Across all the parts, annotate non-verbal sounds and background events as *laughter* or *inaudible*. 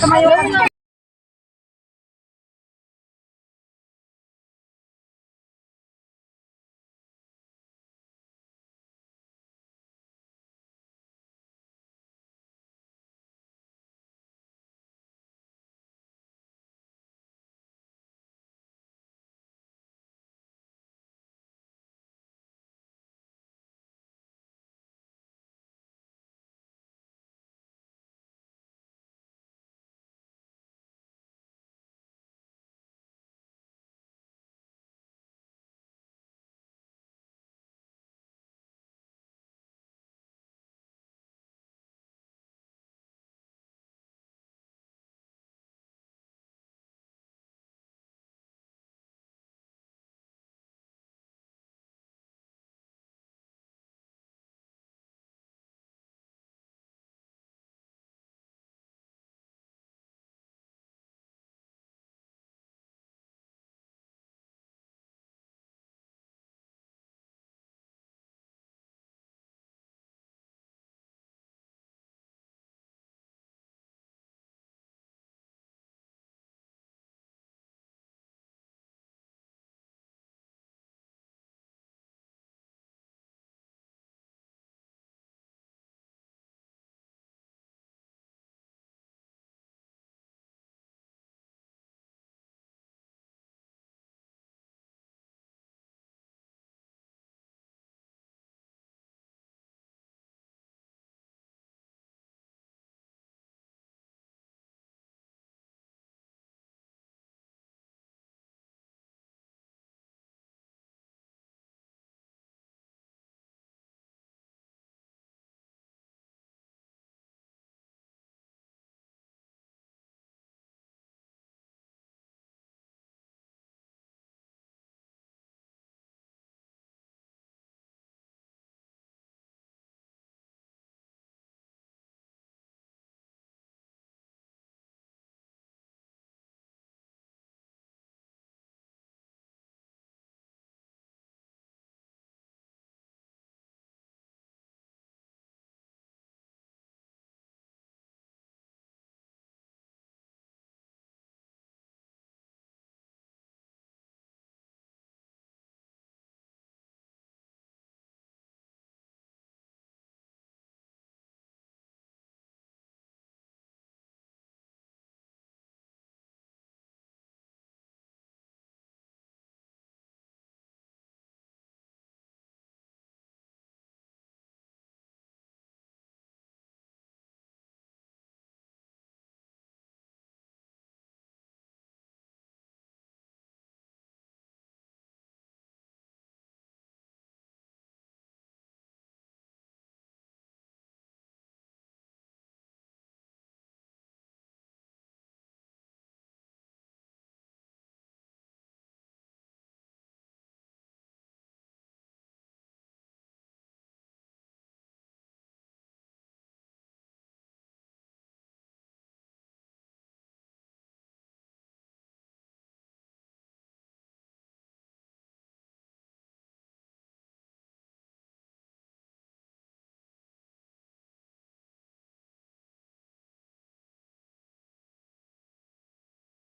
Kamayo ka.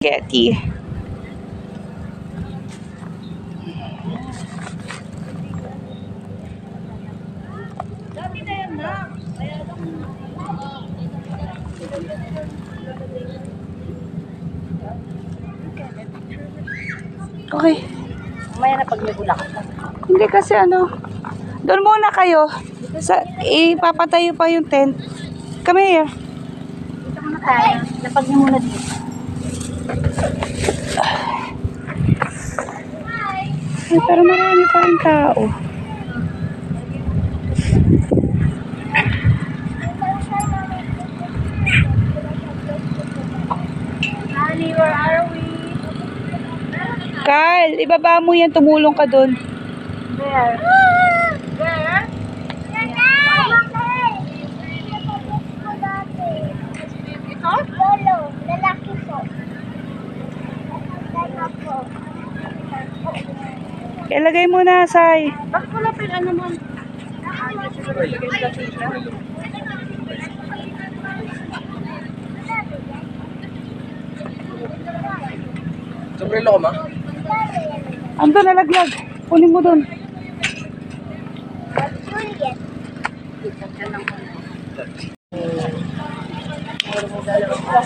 Getty. Okay. Mamaya na pag ka. Hindi kasi ano. Doon muna kayo. Sa, ipapatayo pa yung tent. Come here. Dito muna tayo. Niyo muna dito. Ay, pero marami pa rin tao. Honey, where are we? Carl, ibaba mo yan. Tumulong ka doon. Where? Ilagay mo na, Sai. Bakit wala pa yung ano mo? Sombrero ko, ma? Ando, nalaglag. Kunin mo doon.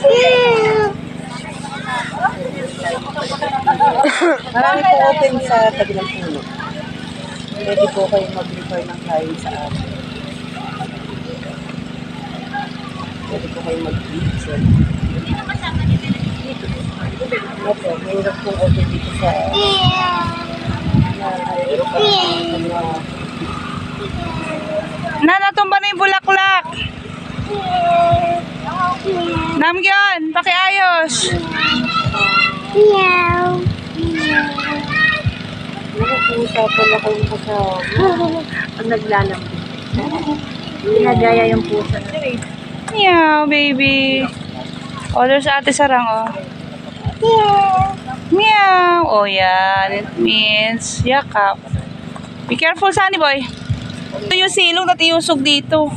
Ew! Marami po open sa kabilang puno. Pwede po kayong mag-refer ng kain sa amin. Pwede po kayong mag-pizza. Opo, mayroon po open dito sa na, Nana, tumba na yung bulaklak. Namgyon, pakiayos. Meow. Nag-uusapan na kayong kasama. Pag naglalambot. Ginagaya yung pusa. Meow, baby. Order sa ate Sarang, oh. Meow. Oh, yan. It means yakap. Be careful, Sunny boy. Ito yung silong na tiyusog dito.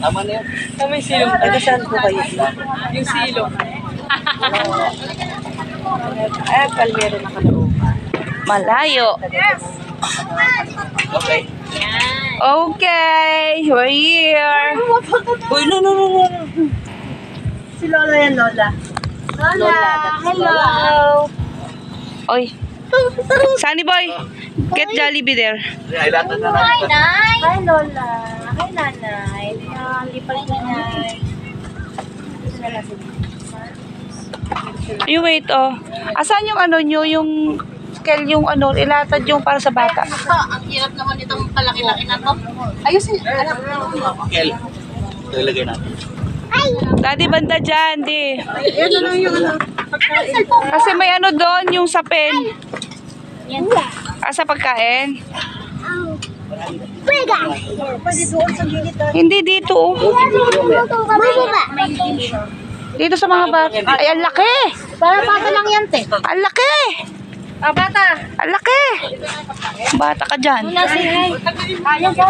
Tama na yan. Tama yung silong. Taga saan po kayo? Yung silong. Ay, palmero na kaloob. Malayo. Okay. Okay, we're here. Uy, no, no, no, no. Si Lola yan, Lola. Lola, hello. Oy. Sunny boy, get Jollibee there. Ay, lahat na natin. Hi, Lola. Hi, Nanay. Ni Nanay. You wait, oh. Asan yung ano nyo, yung scale yung ano, ilatad yung para sa bata. ang hirap naman itong palaki-laki na to. Ayusin, alam Kel. Ilalagay natin. Daddy, banda dyan, di. Yan na yung ano. Kasi may ano doon, yung sa pen. Yan. Ah, sa pagkain. Pwede. Pwede doon sa gilid. Hindi dito, oh. Bumaba. Dito sa mga bata. Ay, ang laki! Para bata lang yan, te. Ang laki! Ah, bata. Ang laki! Bata ka dyan. Wala si Hay. Ayan po.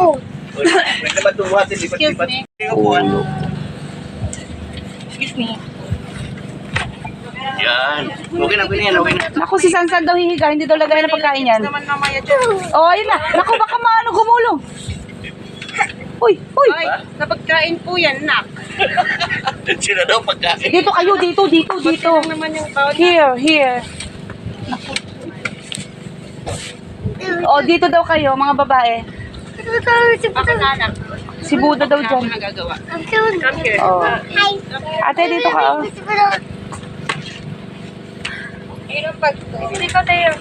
Oo. Upuan. Excuse me. Yan. Okay na, okay na yan, okay na. Naku, si Sansan daw hihiga. Hindi daw lagay ng pagkain yan. Oh, ayun na. Naku, baka maano gumulong. Uy, uy. Sa pagkain po yan, nak. *laughs* Sila daw pagkain. Dito kayo, dito, dito, dito. naman yung bawat. Here, here. Oh, dito daw kayo, mga babae. Bakit anak? Si Buda daw dyan. nagagawa. Come here. Oh. Ate, dito ka. Oh. Ayun pag... Hindi ka tayo.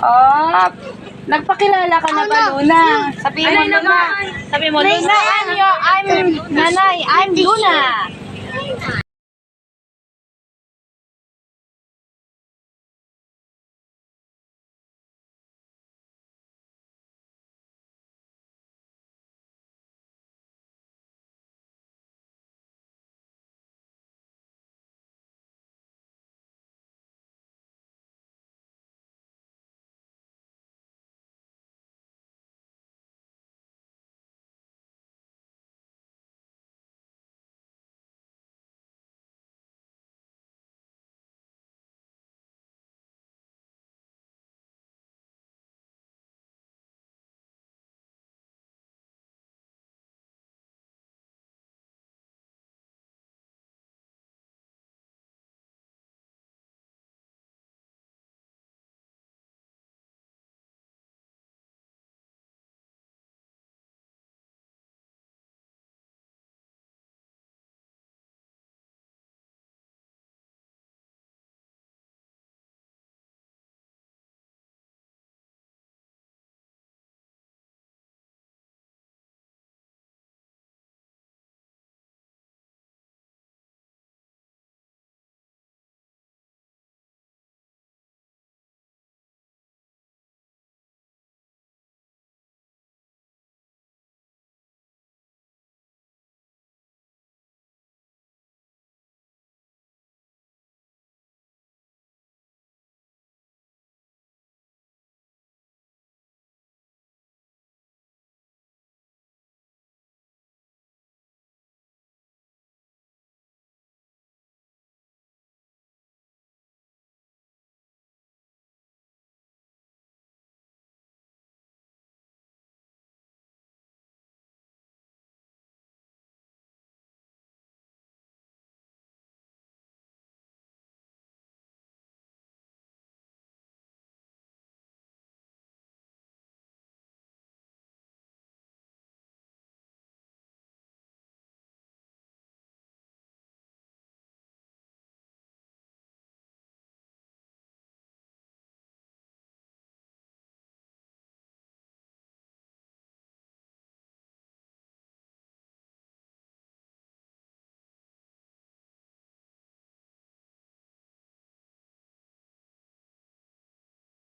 Oh, nagpakilala ka na ba, Luna? Sabihin mo, Luna. Sabi mo, Luna. I'm your, I'm, nanay, I'm Luna.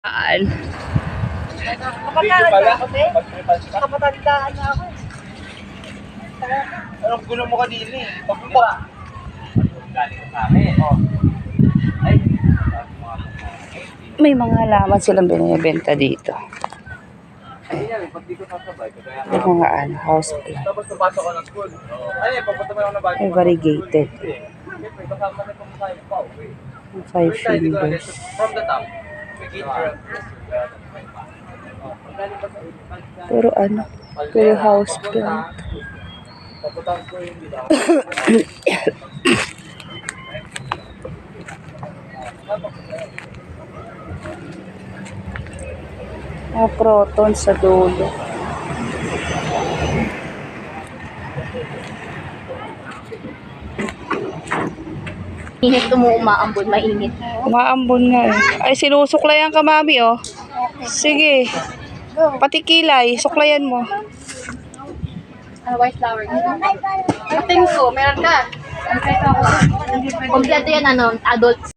Saan? Kapatandaan ako, te. Kapatandaan na ako. Anong gulo mo kanina eh? Amin. Oh. Ay. May mga halaman silang binibenta dito. May mga ano, house plant. Tapos napasok ko ng school. Ay, pagpunta mo lang na bago. Ay, variegated. Five alam. fingers. From the top. Puro ano, puro house plant. *coughs* Mga proton sa dulo. Init mo umaambon, mainit. Umaambon nga eh. Ay, sinusuklayan ka, mami, oh. Sige. Pati kilay, suklayan mo. Ano, white flower. Tingin ko, meron ka. Kompleto yan, ano, adults.